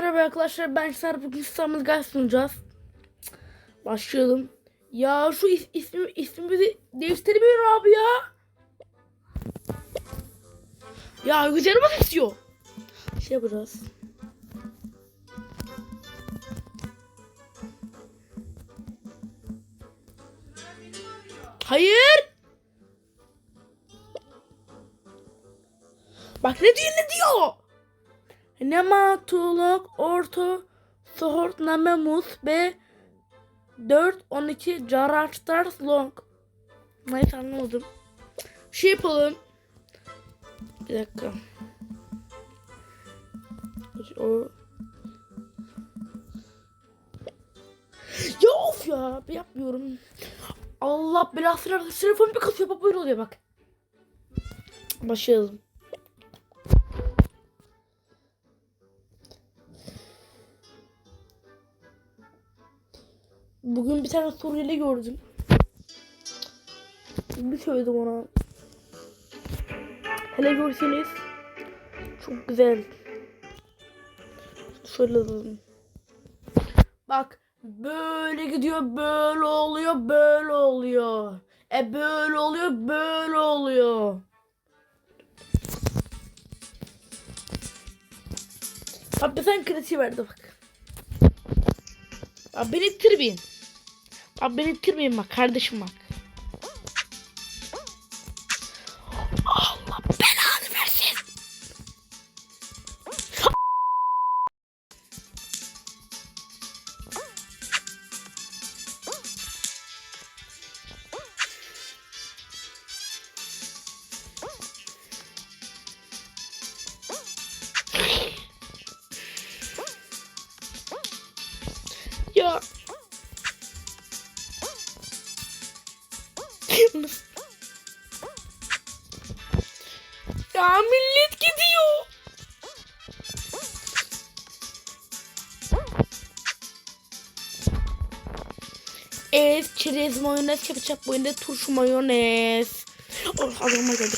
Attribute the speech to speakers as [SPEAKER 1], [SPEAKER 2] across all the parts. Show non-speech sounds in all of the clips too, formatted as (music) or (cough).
[SPEAKER 1] merhaba arkadaşlar. Ben Ser bugün İstanbul Gaz sunacağız. Başlayalım. Ya şu is ismi ismimizi değiştirmiyor abi ya. Ya güzelim istiyor. Şey yapacağız. Hayır. Bak ne diyor ne diyor. Nematolog orta sohort namemus b 4 12 Jararstars long. Neyse anlamadım. Şey yapalım. Bir dakika. O... Ya of ya bir yapmıyorum. Allah belasını. Telefon bir kasıyor bak böyle oluyor bak. Başlayalım. Bugün bir tane Suriyeli gördüm. Bir söyledim ona. Hele görseniz çok güzel. Şöyle alalım. Bak böyle gidiyor böyle oluyor böyle oluyor. E böyle oluyor böyle oluyor. Abi sen kritiği verdi bak. Abi beni ittirmeyin. Abi beni ittirmeyin bak kardeşim bak. Evet, çerez mayonez bu yine turşu mayonez. Oh, adama geldi.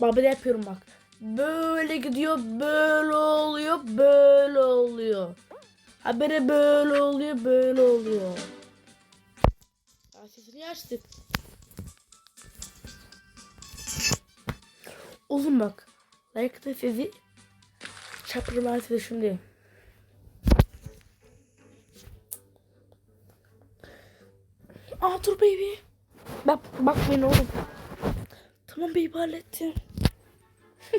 [SPEAKER 1] Baba da yapıyorum bak. Böyle gidiyor, böyle oluyor, böyle oluyor. Habere böyle oluyor, böyle oluyor. Ya sesini açtık. Oğlum bak. Like da sesi çapırım size şimdi. Aa dur baby. Bak bak beni oğlum. Tamam baby hallettim. (laughs)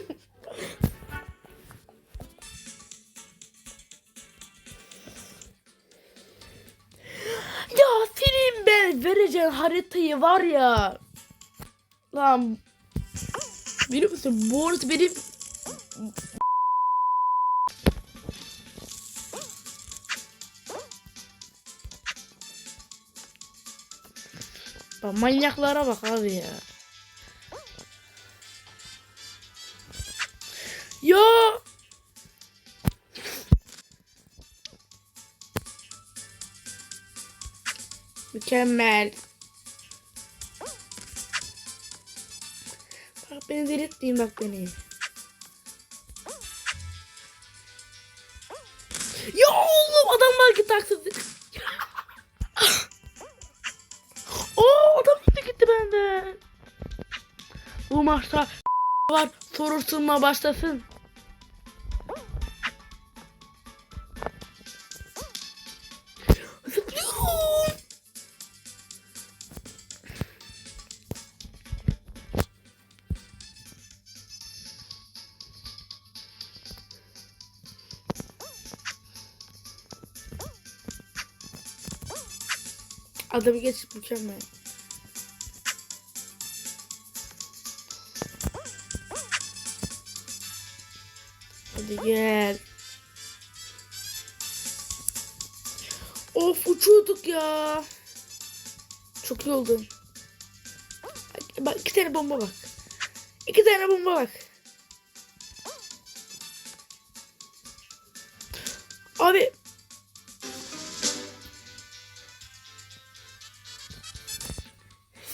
[SPEAKER 1] ya senin ben vereceğin haritayı var ya. Lan. Biliyor musun? Bu benim Bak manyaklara bak abi ya. Ya. Mükemmel. Bak beni delirtmeyin bak beni. Ya oğlum adam belki taksidi. Maçta (laughs) var soruşturma başlasın. Zıplıyorum. Adamı geçip mükemmel. Hadi gel. Of uçuyorduk ya. Çok iyi oldu. Bak iki tane bomba bak. İki tane bomba bak. Abi.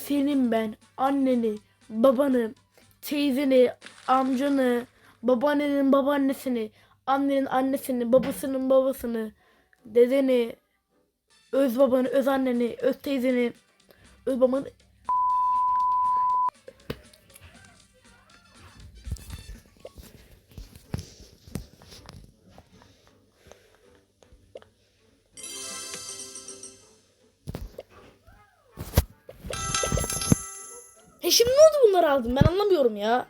[SPEAKER 1] Senin ben anneni, babanı, teyzeni, amcanı, babaannenin babaannesini, annenin annesini, babasının babasını, dedeni, öz babanı, öz anneni, öz teyzeni, öz babanı. He şimdi ne oldu bunları aldım ben anlamıyorum ya.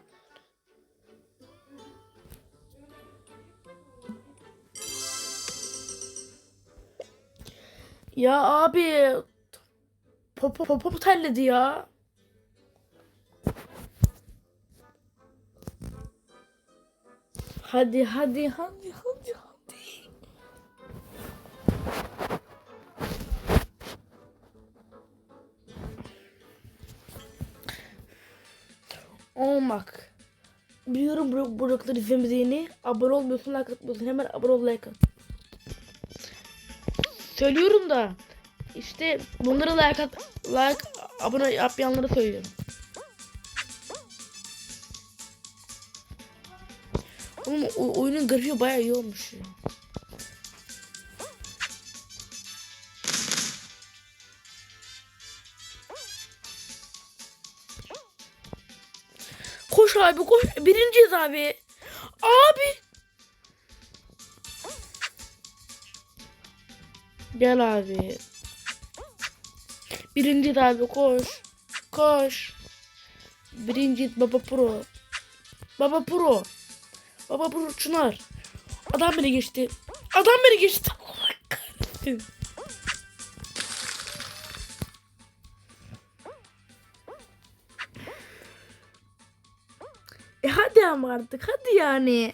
[SPEAKER 1] Ya abi popo popo terledi ya. Hadi hadi hadi hadi hadi. olmak. Biliyorum bu blokları izlemediğini. Abone olmuyorsun, like atmıyorsun. Hemen abone ol, like at. Söylüyorum da işte bunları like at, like abone yapmayanlara söylüyorum. Oğlum o, oyunun grafiği bayağı iyi olmuş ya. Koş abi koş. Birinciyiz abi. Abi. Gel abi. Birinciyiz abi koş. Koş. Birinciyiz baba pro. Baba pro. Baba pro Çınar. Adam beni geçti. Adam beni geçti. (laughs) Allah. E hadi ama artık hadi yani.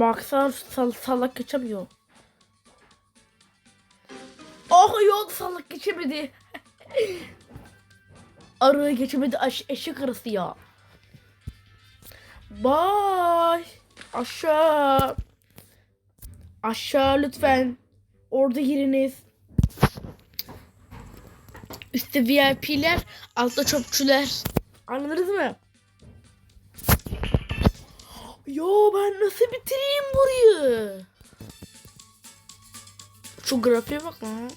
[SPEAKER 1] Baksana sal salak geçemiyor. Oh yol salak geçemedi. (laughs) Arı geçemedi aş eşek arısı ya. Bay. Aşağı. Aşağı lütfen. Orada giriniz. Üstte VIP'ler, altta çöpçüler. Anladınız mı? Yo ben nasıl bitireyim burayı? Şu grafiğe bak lan.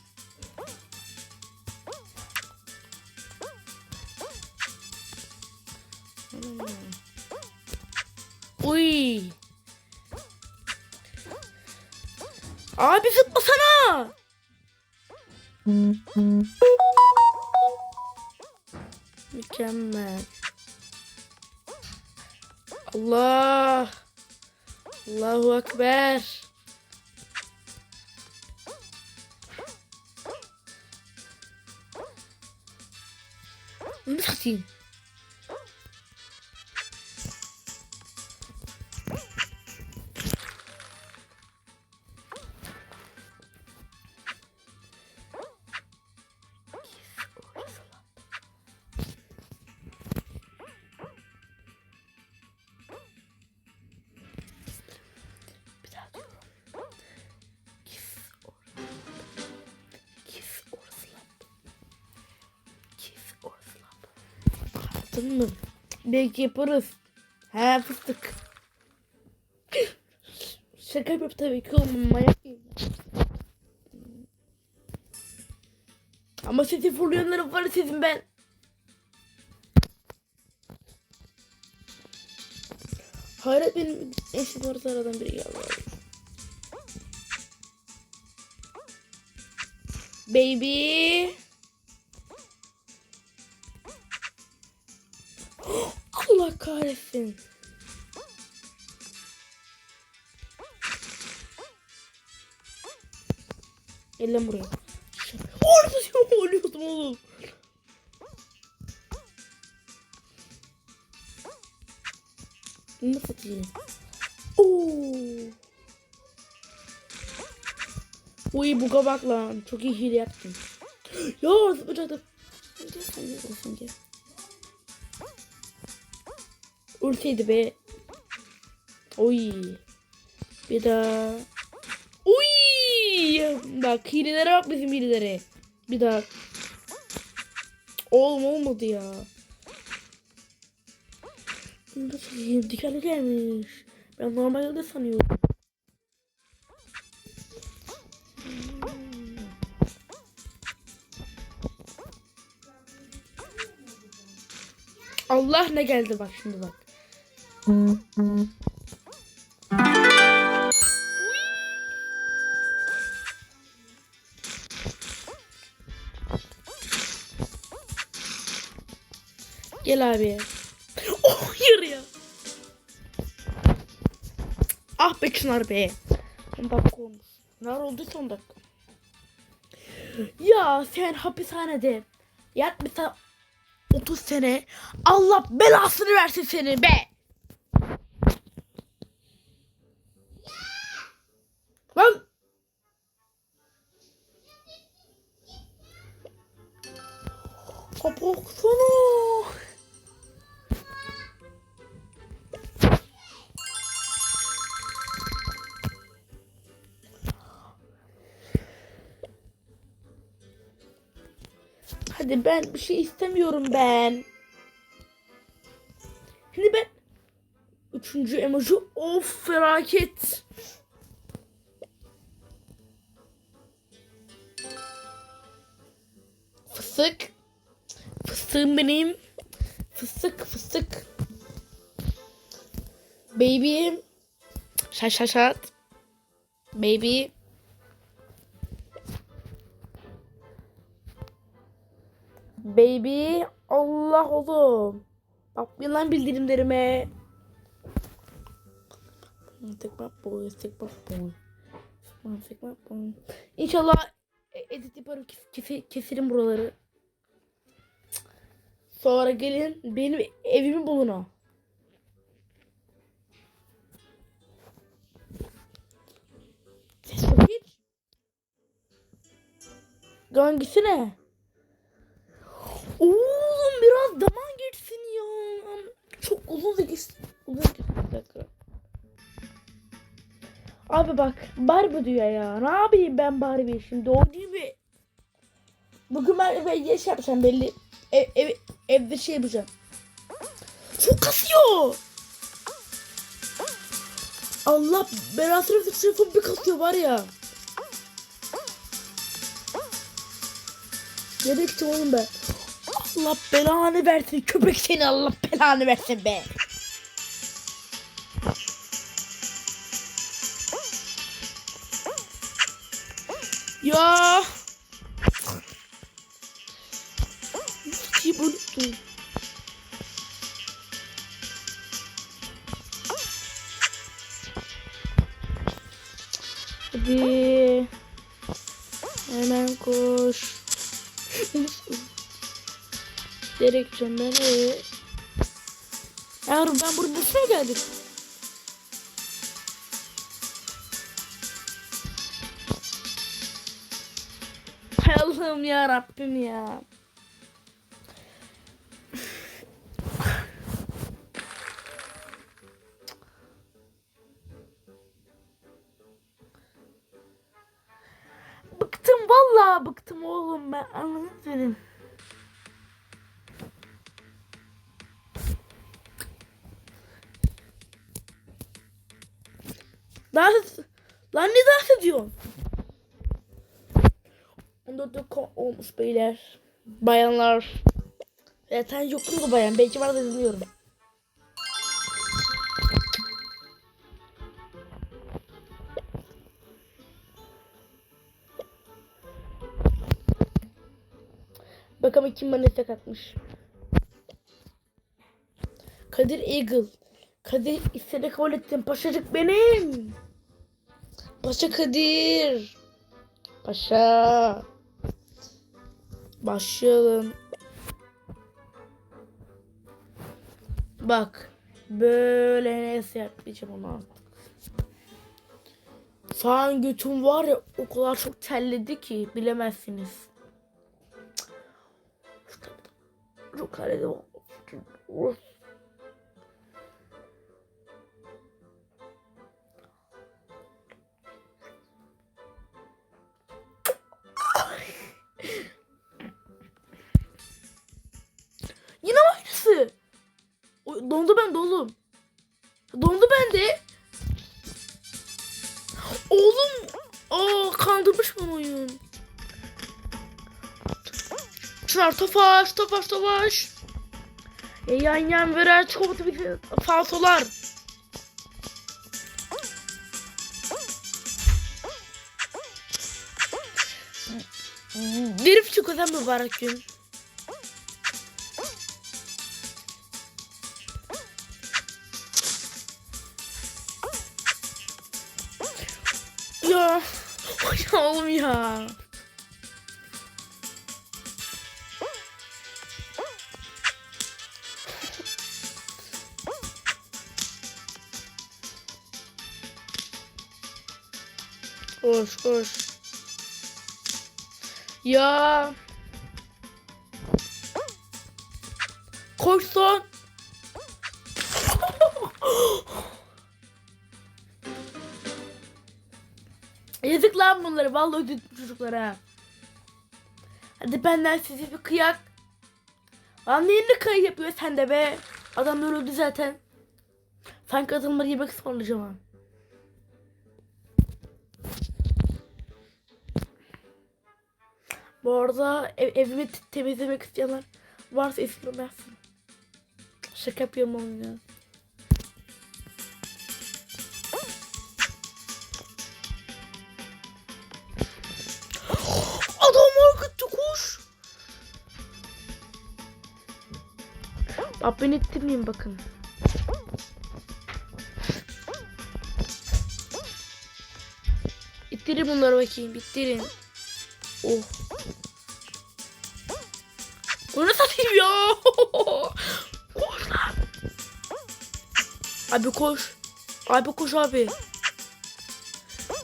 [SPEAKER 1] Hmm. Uy. Abi zıplasana. Mükemmel. Allah. Allahu Ekber. Ne satayım? Anladın mı? Belki yaparız. He fıstık. Şaka yapıp tabii ki oğlum manyak. Ama sesi fırlayanların var sesim ben. Hayret benim eşim orta aradan biri geldi. Baby. (gasps) Allah kahretsin. Ellen buraya. Orada (laughs) ölüyordum oğlum. Nasıl satayım? Oo. Uy buga bak lan. Çok iyi hile yaptım. (gasps) ya zıplayacaktım. Gel sen gel sen gel. Ultiydi be. Oy. Bir daha. Uy. Bak hilelere bak bizim hilelere. Bir daha. Oğlum olmadı ya. Nasıl diyeyim? Dikenli gelmiş. Ben normalde de sanıyorum. Allah ne geldi bak şimdi bak. Gel abi. Oh hayır ya. Ah be Çınar be. 10 dakika olmuş. Ne oldu son dakika? Ya sen hapishanede yatmışsan 30 sene Allah belasını versin seni be. Lan. Kapatsana. Hadi ben bir şey istemiyorum ben. Şimdi ben üçüncü emoji of felaket. Fıstığım benim. Fıstık fıstık. Baby. Şaş şaşat. Baby. Baby. Allah oğlum. Bakmayın lan bildirimlerime. Tekme boy, tekme boy. Boy. İnşallah e- edit yaparım kes- kese- keserim buraları. Sonra gelin benim evimi bulun ha. Ses yok hiç. Hangisi ne? Oğlum biraz zaman geçsin ya. Çok uzun geçsin. Uzun geçsin. Bir dakika. Abi bak Barbie diyor ya. Ne yapayım ben Barbie şimdi o mi? Bugün ben, ben belli. Ev, ev, evde şey yapacağım. Çok kasıyor. Allah belasını telefon bir kasıyor var ya. Nereye oğlum ben? Allah belanı versin köpek seni Allah belanı versin be. Ya. Hadi. Hemen koş. Nereye ben? Ee? Yavrum ben buraya boşuna geldim. Allah'ım ya Rabbim ya. Vallahi bıktım oğlum ben anladın senin. Dans Lan ne dans ediyorsun? 14 dakika olmuş beyler. Bayanlar. Zaten yoktu bayan. Belki var da bilmiyorum. Bakalım kim bana istek atmış. Kadir Eagle. Kadir istedi kabul ettim. Paşacık benim. Paşa Kadir. Paşa. Başlayalım. Bak. Böyle neyse yapmayacağım onu artık. Sağın götüm var ya o kadar çok terledi ki bilemezsiniz. Çok terledi. Çınar tofaş tofaş tofaş. E, yan yan verer çikolata bir falsolar. Derif çikolata mübarek gün. Ya. ya (laughs) oğlum ya. Koş koş. Ya. Koş son. (gasps) Yazık lan bunları. Vallahi üzüldüm çocuklara. Hadi benden size bir kıyak. Lan niye ne kayı yapıyor sen de be? Adam öldü zaten. Sanki adamları yemek ısmarlayacağım ha. Bu arada ev, evimi temizlemek isteyenler varsa ismini yazsın. Şaka yapıyorum oğlum ya. (gasps) Adam markette koş. Bak beni ittirmeyin bakın. İttirin bunları bakayım. İttirin. Oh. Satayım ya. koş lan. (laughs) Abi koş. Abi koş abi.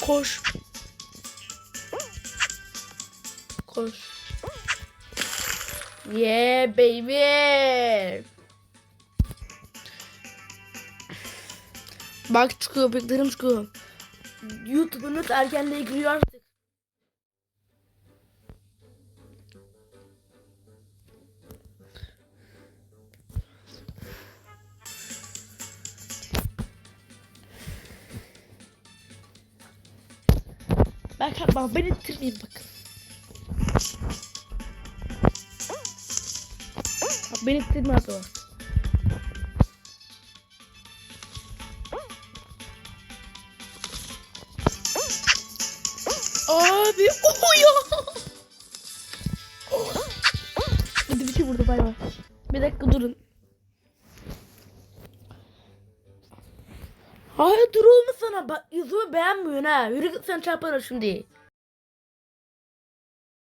[SPEAKER 1] Koş. Koş. Yeah baby. Bak çıkıyor, beklerim çıkıyor. YouTube'un ergenliğe giriyor artık. Bak beni ittirmeyin bakın. Bak beni ittirme hadi bak. Abi oh ya. Hadi bitir burada bay bay. Bir dakika durun. Hayır dur olma sana. Bak yüzümü beğenmiyorsun ha. Yürü git sen çarpana şimdi.